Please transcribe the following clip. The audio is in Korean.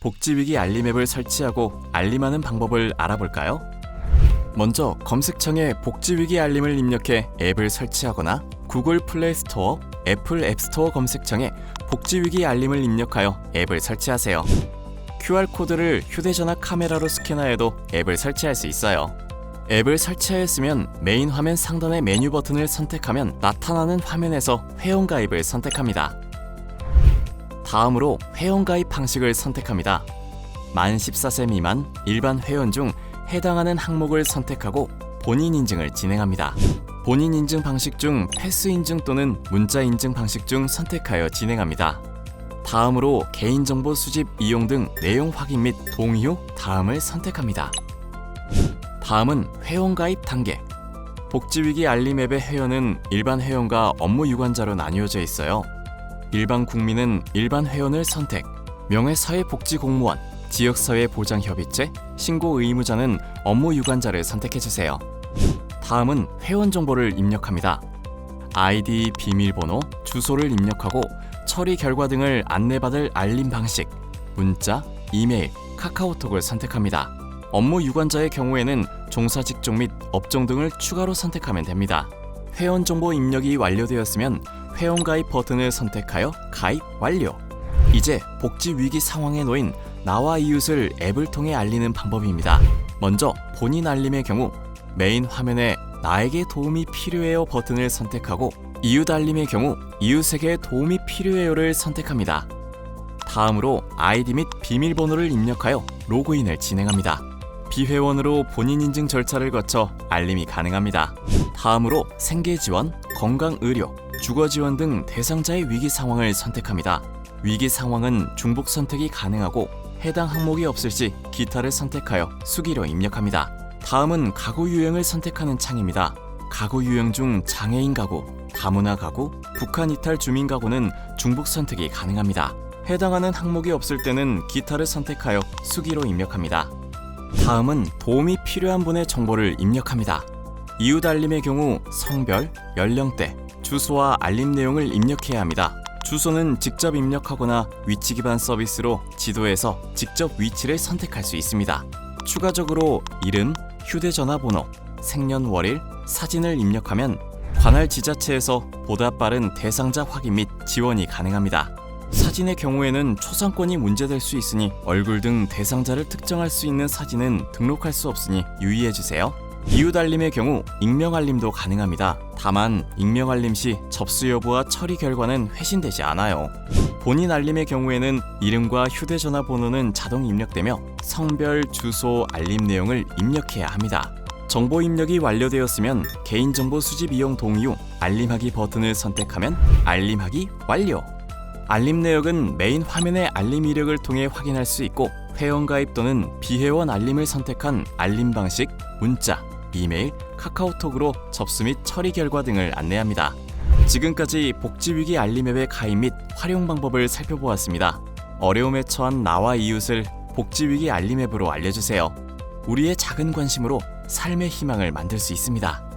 복지위기 알림 앱을 설치하고 알림하는 방법을 알아볼까요? 먼저 검색창에 복지위기 알림을 입력해 앱을 설치하거나 구글 플레이 스토어, 애플 앱 스토어 검색창에 복지위기 알림을 입력하여 앱을 설치하세요. QR코드를 휴대전화 카메라로 스캔하여도 앱을 설치할 수 있어요. 앱을 설치하였으면 메인 화면 상단의 메뉴 버튼을 선택하면 나타나는 화면에서 회원가입을 선택합니다. 다음으로 회원가입 방식을 선택합니다. 만 14세 미만 일반 회원 중 해당하는 항목을 선택하고 본인 인증을 진행합니다. 본인 인증 방식 중 패스 인증 또는 문자 인증 방식 중 선택하여 진행합니다. 다음으로 개인정보 수집 이용 등 내용 확인 및 동의 후 다음을 선택합니다. 다음은 회원가입 단계. 복지위기 알림 앱의 회원은 일반 회원과 업무 유관자로 나뉘어져 있어요. 일반 국민은 일반 회원을 선택, 명예사회복지공무원, 지역사회보장협의체, 신고 의무자는 업무 유관자를 선택해주세요. 다음은 회원 정보를 입력합니다. 아이디, 비밀번호, 주소를 입력하고 처리 결과 등을 안내받을 알림 방식, 문자, 이메일, 카카오톡을 선택합니다. 업무 유관자의 경우에는 종사 직종 및 업종 등을 추가로 선택하면 됩니다. 회원 정보 입력이 완료되었으면 회원 가입 버튼을 선택하여 가입 완료. 이제 복지 위기 상황에 놓인 나와 이웃을 앱을 통해 알리는 방법입니다. 먼저 본인 알림의 경우 메인 화면에 나에게 도움이 필요해요 버튼을 선택하고 이웃 알림의 경우 이웃에게 도움이 필요해요를 선택합니다. 다음으로 아이디 및 비밀번호를 입력하여 로그인을 진행합니다. 비회원으로 본인 인증 절차를 거쳐 알림이 가능합니다. 다음으로 생계 지원, 건강 의료, 주거 지원 등 대상자의 위기 상황을 선택합니다. 위기 상황은 중복 선택이 가능하고 해당 항목이 없을 시 기타를 선택하여 수기로 입력합니다. 다음은 가구 유형을 선택하는 창입니다. 가구 유형 중 장애인 가구, 다문화 가구, 북한 이탈 주민 가구는 중복 선택이 가능합니다. 해당하는 항목이 없을 때는 기타를 선택하여 수기로 입력합니다. 다음은 도움이 필요한 분의 정보를 입력합니다. 이웃 알림의 경우 성별, 연령대, 주소와 알림 내용을 입력해야 합니다. 주소는 직접 입력하거나 위치 기반 서비스로 지도에서 직접 위치를 선택할 수 있습니다. 추가적으로 이름, 휴대전화 번호, 생년월일, 사진을 입력하면 관할 지자체에서 보다 빠른 대상자 확인 및 지원이 가능합니다. 사진의 경우에는 초상권이 문제될 수 있으니 얼굴 등 대상자를 특정할 수 있는 사진은 등록할 수 없으니 유의해 주세요. 이웃 알림의 경우 익명 알림도 가능합니다. 다만 익명 알림 시 접수 여부와 처리 결과는 회신되지 않아요. 본인 알림의 경우에는 이름과 휴대전화 번호는 자동 입력되며 성별, 주소, 알림 내용을 입력해야 합니다. 정보 입력이 완료되었으면 개인정보 수집 이용 동의 후 알림하기 버튼을 선택하면 알림하기 완료. 알림 내역은 메인 화면의 알림 이력을 통해 확인할 수 있고 회원 가입 또는 비회원 알림을 선택한 알림 방식, 문자, 이메일, 카카오톡으로 접수 및 처리 결과 등을 안내합니다. 지금까지 복지위기 알림 앱의 가입 및 활용 방법을 살펴보았습니다. 어려움에 처한 나와 이웃을 복지위기 알림 앱으로 알려주세요. 우리의 작은 관심으로 삶의 희망을 만들 수 있습니다.